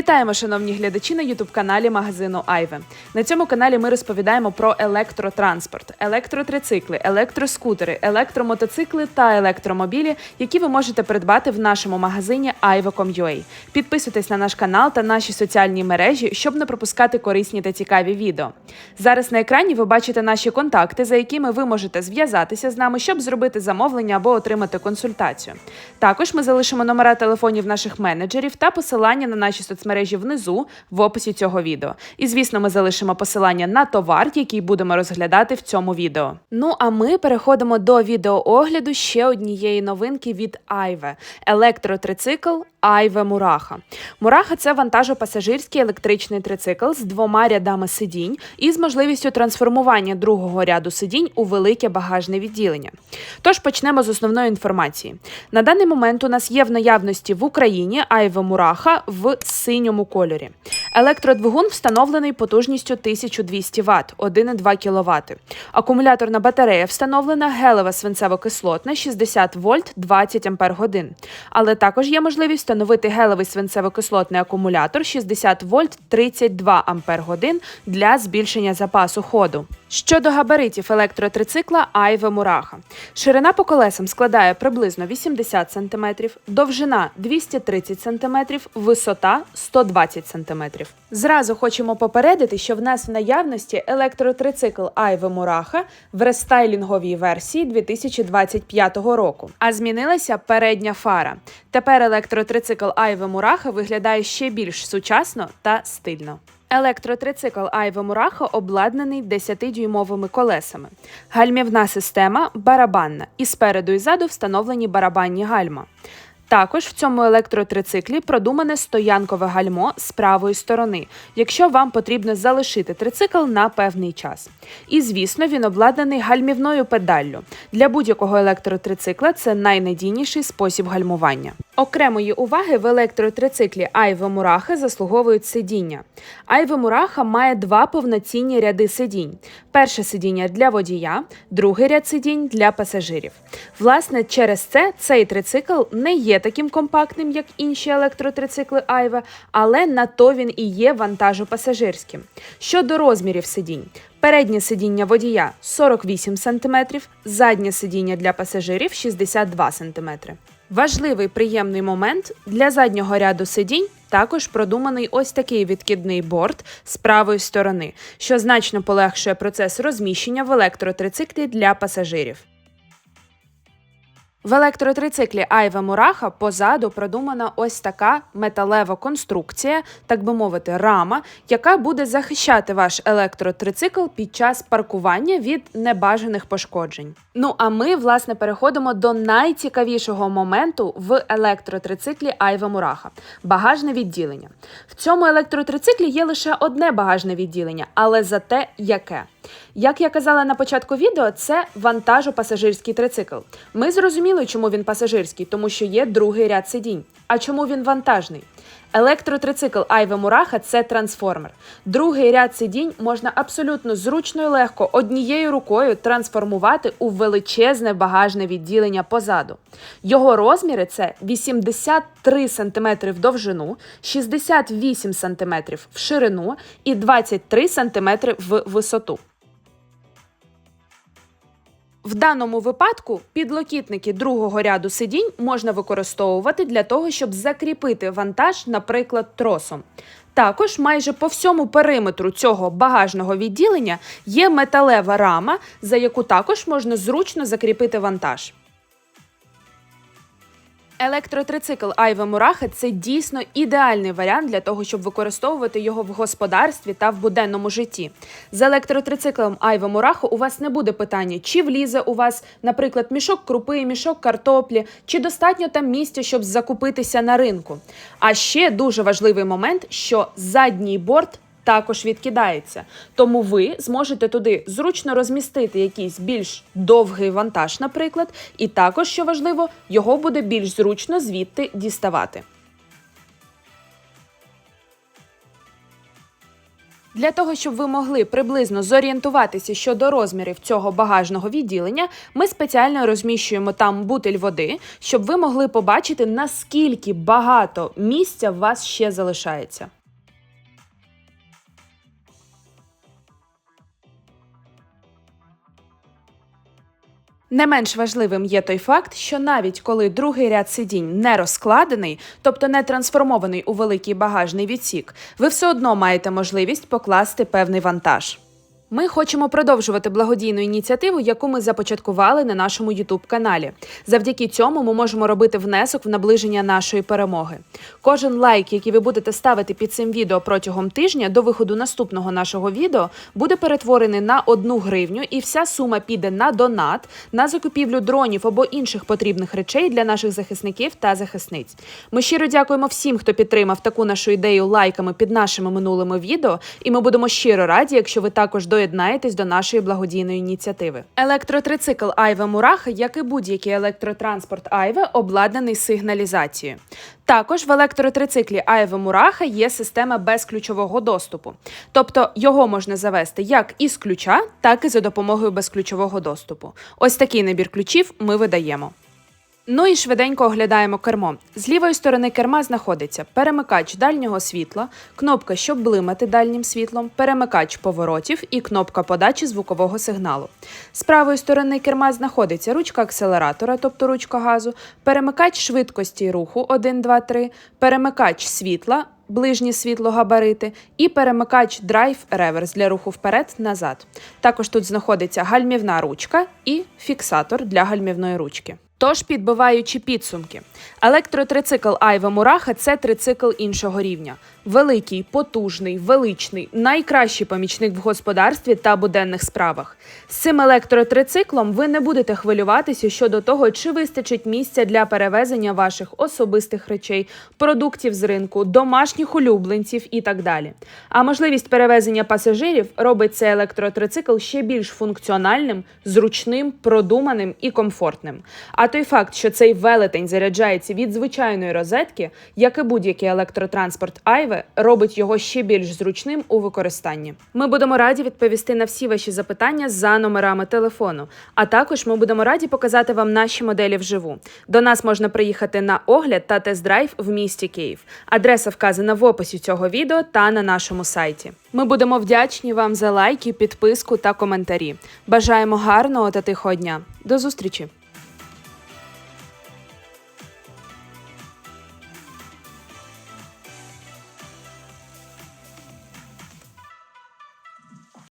Вітаємо, шановні глядачі на ютуб-каналі магазину Айве. На цьому каналі ми розповідаємо про електротранспорт, електротрицикли, електроскутери, електромотоцикли та електромобілі, які ви можете придбати в нашому магазині Aive.com.ua. Підписуйтесь на наш канал та наші соціальні мережі, щоб не пропускати корисні та цікаві відео. Зараз на екрані ви бачите наші контакти, за якими ви можете зв'язатися з нами, щоб зробити замовлення або отримати консультацію. Також ми залишимо номера телефонів наших менеджерів та посилання на наші соцмережі внизу в описі цього відео. І звісно, ми залишимо посилання на товар, який будемо розглядати в цьому відео. Ну а ми переходимо до відеоогляду ще однієї новинки від Айве електротрицикл Айве Мураха. Мураха це вантажопасажирський електричний трицикл з двома рядами сидінь і з можливістю трансформування другого ряду сидінь у велике багажне відділення. Тож почнемо з основної інформації. На даний момент у нас є в наявності в Україні Айве Мураха в синьому кольорі. Електродвигун встановлений потужністю 1200 Вт, 1,2 кВт. Акумуляторна батарея встановлена гелева свинцево-кислотна 60 вольт 20 Ампер годин. Але також є можливість встановити гелевий свинцево-кислотний акумулятор 60 вольт 32 Ампер годин для збільшення запасу ходу. Щодо габаритів електротрицикла Айве Мураха. Ширина по колесам складає приблизно 80 см, довжина 230 см, висота 120 см. Зразу хочемо попередити, що в нас в наявності електротрицикл Айве Мураха в рестайлінговій версії 2025 року. А змінилася передня фара. Тепер електротрицикл Айве Мураха виглядає ще більш сучасно та стильно. Електротрицикл Айва Мураха обладнаний 10-дюймовими колесами. Гальмівна система барабанна, і спереду і ззаду встановлені барабанні гальма. Також в цьому електротрициклі продумане стоянкове гальмо з правої сторони, якщо вам потрібно залишити трицикл на певний час. І, звісно, він обладнаний гальмівною педаллю. Для будь-якого електротрицикла це найнадійніший спосіб гальмування. Окремої уваги в електротрициклі Айве Мураха заслуговують сидіння. Айве Мураха має два повноцінні ряди сидінь: перше сидіння для водія, другий ряд сидінь для пасажирів. Власне, через це цей трицикл не є таким компактним, як інші електротрицикли Айве, але на то він і є вантажопасажирським. Щодо розмірів сидінь. Переднє сидіння водія 48 см, заднє сидіння для пасажирів 62 см. Важливий приємний момент для заднього ряду сидінь також продуманий ось такий відкидний борт з правої сторони, що значно полегшує процес розміщення в електротрициклі для пасажирів. В електротрициклі Айве Мураха позаду продумана ось така металева конструкція, так би мовити, рама, яка буде захищати ваш електротрицикл під час паркування від небажаних пошкоджень. Ну а ми, власне, переходимо до найцікавішого моменту в електротрициклі Айве Мураха багажне відділення. В цьому електротрициклі є лише одне багажне відділення, але зате яке. Як я казала на початку відео, це вантажопасажирський трицикл. Ми зрозуміли, чому він пасажирський, тому що є другий ряд сидінь. А чому він вантажний? Електротрицикл Айве Мураха це трансформер. Другий ряд сидінь можна абсолютно зручно і легко однією рукою трансформувати у величезне багажне відділення позаду. Його розміри це 83 см в довжину, 68 см в ширину і 23 см в висоту. В даному випадку підлокітники другого ряду сидінь можна використовувати для того, щоб закріпити вантаж, наприклад, тросом. Також майже по всьому периметру цього багажного відділення є металева рама, за яку також можна зручно закріпити вантаж. Електротрицикл Айве Мураха це дійсно ідеальний варіант для того, щоб використовувати його в господарстві та в буденному житті. З електротрициклом Айве Мураха у вас не буде питання, чи влізе у вас, наприклад, мішок крупи, мішок картоплі, чи достатньо там місця, щоб закупитися на ринку. А ще дуже важливий момент, що задній борт також відкидається. Тому ви зможете туди зручно розмістити якийсь більш довгий вантаж, наприклад, і також, що важливо, його буде більш зручно звідти діставати. Для того, щоб ви могли приблизно зорієнтуватися щодо розмірів цього багажного відділення, ми спеціально розміщуємо там бутиль води, щоб ви могли побачити, наскільки багато місця в вас ще залишається. Не менш важливим є той факт, що навіть коли другий ряд сидінь не розкладений, тобто не трансформований у великий багажний відсік, ви все одно маєте можливість покласти певний вантаж. Ми хочемо продовжувати благодійну ініціативу, яку ми започаткували на нашому youtube каналі. Завдяки цьому ми можемо робити внесок в наближення нашої перемоги. Кожен лайк, який ви будете ставити під цим відео протягом тижня до виходу наступного нашого відео, буде перетворений на одну гривню, і вся сума піде на донат, на закупівлю дронів або інших потрібних речей для наших захисників та захисниць. Ми щиро дякуємо всім, хто підтримав таку нашу ідею лайками під нашими минулими відео, і ми будемо щиро раді, якщо ви також доєднаєтесь до нашої благодійної ініціативи. Електротрицикл Айве Мураха, як і будь-який електротранспорт Айве, обладнаний сигналізацією. Також в електротрициклі Айве Мураха є система безключового доступу, тобто його можна завести як із ключа, так і за допомогою безключового доступу. Ось такий набір ключів ми видаємо. Ну і швиденько оглядаємо кермо. З лівої сторони керма знаходиться перемикач дальнього світла, кнопка, щоб блимати дальнім світлом, перемикач поворотів і кнопка подачі звукового сигналу. З правої сторони керма знаходиться ручка акселератора, тобто ручка газу, перемикач швидкості руху 1, 2, 3, перемикач світла. Ближнє світло габарити і перемикач драйв реверс для руху вперед-назад. Також тут знаходиться гальмівна ручка і фіксатор для гальмівної ручки. Тож, підбиваючи підсумки, електротрицикл Айва Мураха це трицикл іншого рівня. Великий, потужний, величний, найкращий помічник в господарстві та буденних справах. З цим електротрициклом ви не будете хвилюватися щодо того, чи вистачить місця для перевезення ваших особистих речей, продуктів з ринку, домашніх улюбленців і так далі. А можливість перевезення пасажирів робить цей електротрицикл ще більш функціональним, зручним, продуманим і комфортним. А той факт, що цей велетень заряджається від звичайної розетки, як і будь-який електротранспорт Айве, робить його ще більш зручним у використанні. Ми будемо раді відповісти на всі ваші запитання за номерами телефону. А також ми будемо раді показати вам наші моделі вживу. До нас можна приїхати на огляд та тест-драйв в місті Київ. Адреса вказана в описі цього відео та на нашому сайті. Ми будемо вдячні вам за лайки, підписку та коментарі. Бажаємо гарного та тихого дня. До зустрічі!